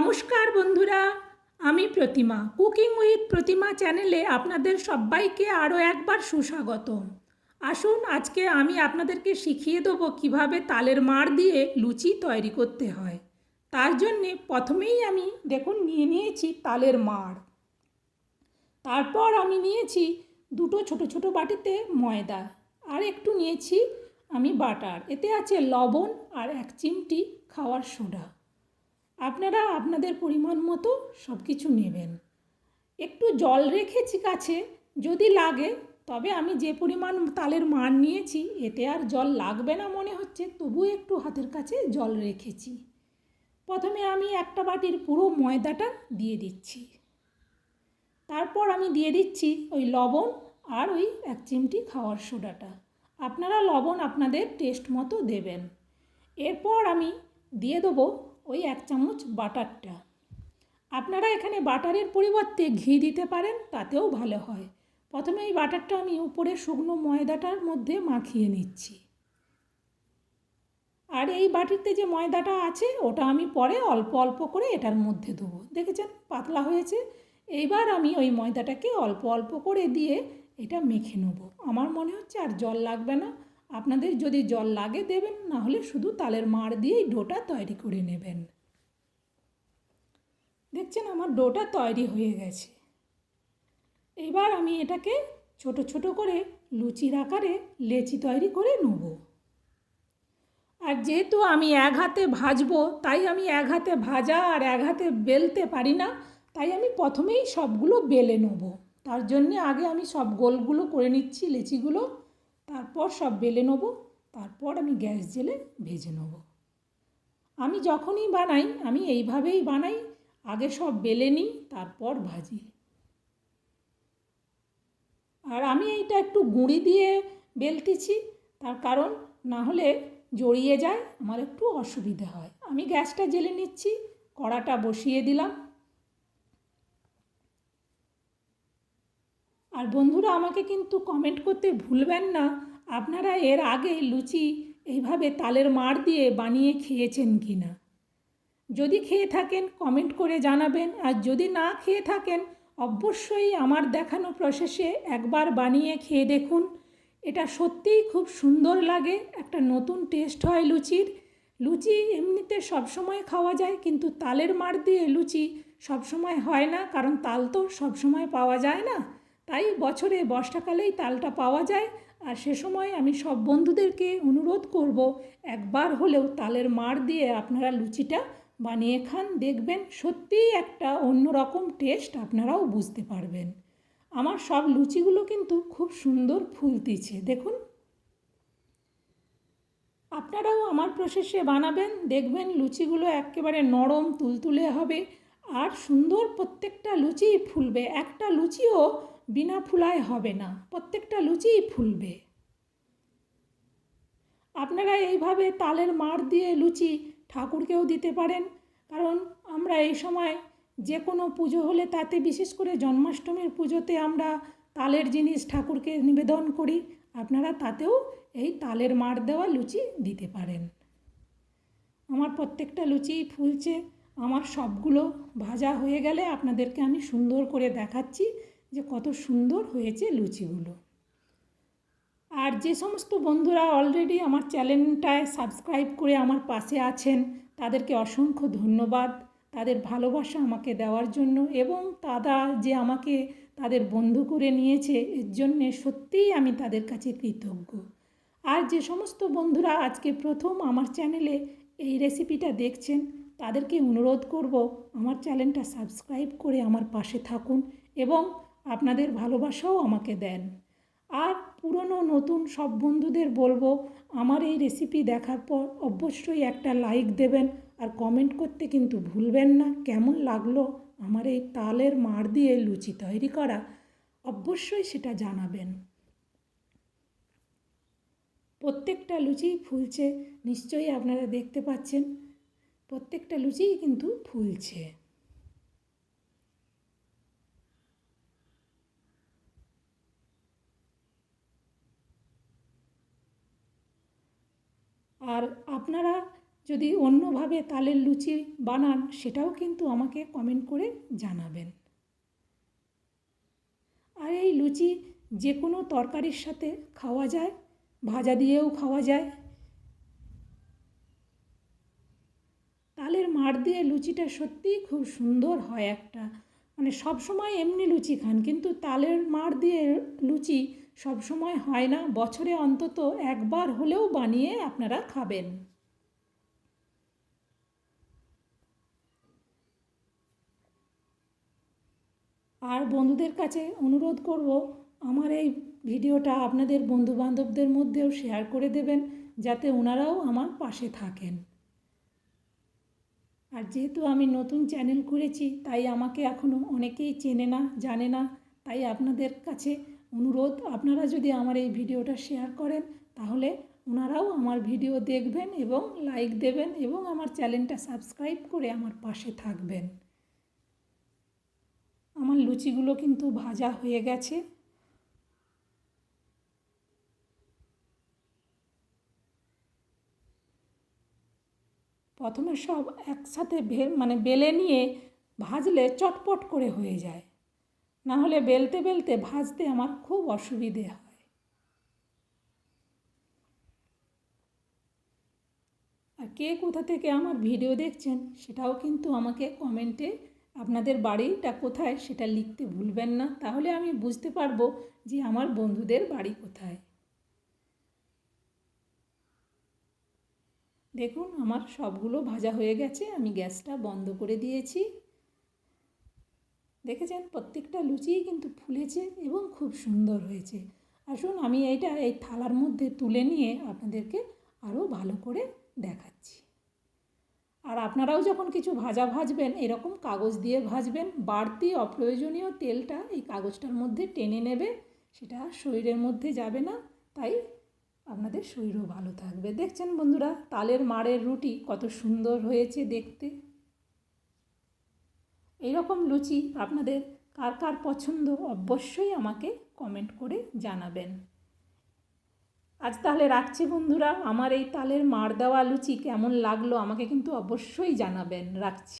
নমস্কার বন্ধুরা, আমি প্রতিমা। কুকিং উইথ প্রতিমা চ্যানেলে আপনাদের সবাইকে আরও একবার সুস্বাগত আসুন, আজকে আমি আপনাদেরকে শিখিয়ে দেবো কীভাবে তালের মাড় দিয়ে লুচি তৈরি করতে হয়। তার জন্যে প্রথমেই আমি, দেখুন, নিয়ে নিয়েছি তালের মাড়। তারপর আমি নিয়েছি দুটো ছোট ছোট বাটিতে ময়দা আর একটু নিয়েছি আমি বাটার। এতে আছে লবণ আর এক চিমটি খাওয়ার সোডা। আপনারা আপনাদের পরিমাণ মতো সব কিছু নেবেন। একটু জল রেখেছি কাছে, যদি লাগে, তবে আমি যে পরিমাণ তালের মার নিয়েছি, এতে আর জল লাগবে না মনে হচ্ছে তবু একটু হাতের কাছে জল রেখেছি। প্রথমে আমি একটা বাটির পুরো ময়দাটা দিয়ে দিচ্ছি। তারপর আমি দিয়ে দিচ্ছি ওই লবণ আর ওই এক চিমটি খাওয়ার সোডাটা। আপনারা লবণ আপনাদের টেস্ট মতো দেবেন। এরপর আমি দিয়ে দেবো ওই এক চামচ বাটারটা। আপনারা এখানে বাটারের পরিবর্তে ঘি দিতে পারেন, তাতেও ভালো হয়। প্রথমে এই বাটারটা আমি উপরে শুকনো ময়দাটার মধ্যে মাখিয়ে নিচ্ছি। আর এই বাটিতে যে ময়দাটা আছে, ওটা আমি পরে অল্প অল্প করে এটার মধ্যে দেবো। দেখেছেন? পাতলা হয়েছে। এইবার আমি ওই ময়দাটাকে অল্প অল্প করে দিয়ে এটা মেখে নেব। আমার মনে হচ্ছে আর জল লাগবে না। আপনাদের যদি জল লাগে দেবেন, না হলে শুধু তালের মাড় দিয়েই ডোটা তৈরি করে নেবেন। দেখছেন আমার ডোটা তৈরি হয়ে গেছে। এবার আমি এটাকে ছোট ছোট করে লুচির আকারে লেচি তৈরি করে নেব। আর যেহেতু আমি এক হাতে ভাজবো, তাই আমি এক হাতে ভাজা আর এক হাতে বেলতে পারি না, তাই আমি প্রথমেই সবগুলো বেলে নেব। তার জন্যে আগে আমি সব গোলগুলো করে নিচ্ছি, লেচিগুলো। তারপর সব বেলে নেব, তারপর আমি গ্যাস জেলে ভেজে নেব। আমি যখনই বানাই, আমি এইভাবেই বানাই, আগে সব বেলে নিই, তারপর ভাজি। আর আমি এইটা একটু গুঁড়ি দিয়ে বেলতেছি, তার কারণ না হলে জড়িয়ে যায়, আমার একটু অসুবিধে হয়। আমি গ্যাসটা জেলে নিচ্ছি, কড়াটা বসিয়ে দিলাম। আর বন্ধুরা আমাকে কিন্তু কমেন্ট করতে ভুলবেন না। আপনারা এর আগে লুচি এইভাবে তালের মাড় দিয়ে বানিয়ে খেয়েছেন কি না যদি খেয়ে থাকেন কমেন্ট করে জানাবেন। আর যদি না খেয়ে থাকেন, অবশ্যই আমার দেখানো প্রসেসে একবার বানিয়ে খেয়ে দেখুন। এটা সত্যিই খুব সুন্দর লাগে, একটা নতুন টেস্ট হয় লুচির। লুচি এমনিতে সবসময় খাওয়া যায়, কিন্তু তালের মাড় দিয়ে লুচি সবসময় হয় না, কারণ তাল তো সবসময় পাওয়া যায় না। তাই বছরে বর্ষাকালেই তালটা পাওয়া যায়। আর সে সময় আমি সব বন্ধুদেরকে অনুরোধ করব, একবার হলেও তালের মাড় দিয়ে আপনারা লুচিটা বানিয়ে খান। দেখবেন সত্যিই একটা অন্যরকম টেস্ট আপনারাও বুঝতে পারবেন। আমার সব লুচিগুলো কিন্তু খুব সুন্দর ফুলতিছে, দেখুন। আপনারাও আমার প্রসেসে বানাবেন, দেখবেন লুচিগুলো একেবারে নরম তুলতুলে হবে। আর সুন্দর প্রত্যেকটা লুচিই ফুলবে। একটা লুচিও বিনা ফুলায় হবে না, প্রত্যেকটা লুচিই ফুলবে। আপনারা এইভাবে তালের মাড় দিয়ে লুচি ঠাকুরকেও দিতে পারেন, কারণ আমরা এই সময় যে কোনো পুজো হলে তাতে বিশেষ করে জন্মাষ্টমীর পুজোতে আমরা তালের জিনিস ঠাকুরকে নিবেদন করি, আপনারা তাতেও এই তালের মাড় দেওয়া লুচি দিতে পারেন। আমার প্রত্যেকটা লুচি ফুলছে, আমার সবগুলো ভাজা হয়ে গেলে আপনাদেরকে আমি সুন্দর করে দেখাচ্ছি। যে কত সুন্দর হয়েছে লুচিগুলো। আর যে সমস্ত বন্ধুরা অলরেডি আমার চ্যানেলটায় সাবস্ক্রাইব করে আমার পাশে আছেন, তাদেরকে অসংখ্য ধন্যবাদ। তাদের ভালোবাসা আমাকে দেওয়ার জন্য এবং তারা যে আমাকে তাদের বন্ধু করে নিয়েছে, এর জন্যে সত্যিই আমি তাদের কাছে কৃতজ্ঞ। আর যে সমস্ত বন্ধুরা আজকে প্রথম আমার চ্যানেলে এই রেসিপিটা দেখছেন, তাদেরকে অনুরোধ করব আমার চ্যানেলটা সাবস্ক্রাইব করে আমার পাশে থাকুন এবং আপনাদের ভালোবাসাও আমাকে দেন। আর পুরনো নতুন সব বন্ধুদের বলব, আমার এই রেসিপি দেখার পর অবশ্যই একটা লাইক দেবেন আর কমেন্ট করতে কিন্তু ভুলবেন না। কেমন লাগল আমার এই তালের মাড় দিয়ে লুচি তৈরি করা? অবশ্যই সেটা জানাবেন। প্রত্যেকটা লুচি ফুলছে, নিশ্চয়ই আপনারা দেখতে পাচ্ছেন, প্রত্যেকটা লুচিই কিন্তু ফুলছে। আর আপনারা যদি অন্যভাবে তালের লুচি বানান, সেটাও কিন্তু আমাকে কমেন্ট করে জানাবেন। আর এই লুচি যে কোনো তরকারির সাথে খাওয়া যায়, ভাজা দিয়েও খাওয়া যায়। তালের মাড় দিয়ে লুচিটা সত্যিই খুব সুন্দর হয় একটা। মানে সব সময় এমনি লুচি খান, কিন্তু তালের মাড় দিয়ে লুচি সব সময় হয় না, বছরে অন্তত একবার হলেও বানিয়ে আপনারা খাবেন। আর বন্ধুদের কাছে অনুরোধ করব, আমার এই ভিডিওটা আপনাদের বন্ধু বান্ধবদের মধ্যেও শেয়ার করে দেবেন, যাতে ওনারাও আমার পাশে থাকেন। আর যেহেতু আমি নতুন চ্যানেল করেছি তাই আমাকে এখনও অনেকেই চেনে না, জানে না, তাই আপনাদের কাছে অনুরোধ, আপনারা যদি আমার এই ভিডিওটা শেয়ার করেন, তাহলে ওনারাও আমার ভিডিও দেখবেন এবং লাইক দেবেন এবং আমার চ্যানেলটা সাবস্ক্রাইব করে আমার পাশে থাকবেন। আমার লুচিগুলো কিন্তু ভাজা হয়ে গেছে। প্রথমে সব একসাথে মানে বেলে নিয়ে ভাজলে চটপট করে হয়ে যায়। না হলে বেলতে বেলতে ভাজতে আমার খুব অসুবিধে হয়। আর কে কোথা থেকে আমার ভিডিও দেখছেন সেটাও কিন্তু আমাকে কমেন্টে আপনাদের বাড়িটা কোথায় সেটা লিখতে ভুলবেন না, তাহলে আমি বুঝতে পারব যে আমার বন্ধুদের বাড়ি কোথায়। দেখুন, আমার সবগুলো ভাজা হয়ে গেছে, আমি গ্যাসটা বন্ধ করে দিয়েছি। দেখেছেন? প্রত্যেকটা লুচিই কিন্তু ফুলেছে এবং খুব সুন্দর হয়েছে। আসুন, আমি এইটা এই থালার মধ্যে তুলে নিয়ে আপনাদেরকে আরও ভালো করে দেখাচ্ছি। আর আপনারাও যখন কিছু ভাজা ভাজবেন, এরকম কাগজ দিয়ে ভাজবেন, বাড়তি অপ্রয়োজনীয় তেলটা এই কাগজটার মধ্যে টেনে নেবে, সেটা শরীরের মধ্যে যাবে না, তাই আপনাদের শরীরও ভালো থাকবে। দেখছেন বন্ধুরা, তালের মাড়ের রুটি কত সুন্দর হয়েছে দেখতে। এইরকম লুচি আপনাদের কার কার পছন্দ অবশ্যই আমাকে কমেন্ট করে জানাবেন। আজ তাহলে রাখছি বন্ধুরা, আমার এই তালের মার দেওয়া লুচি কেমন লাগল আমাকে কিন্তু অবশ্যই জানাবেন। রাখছি।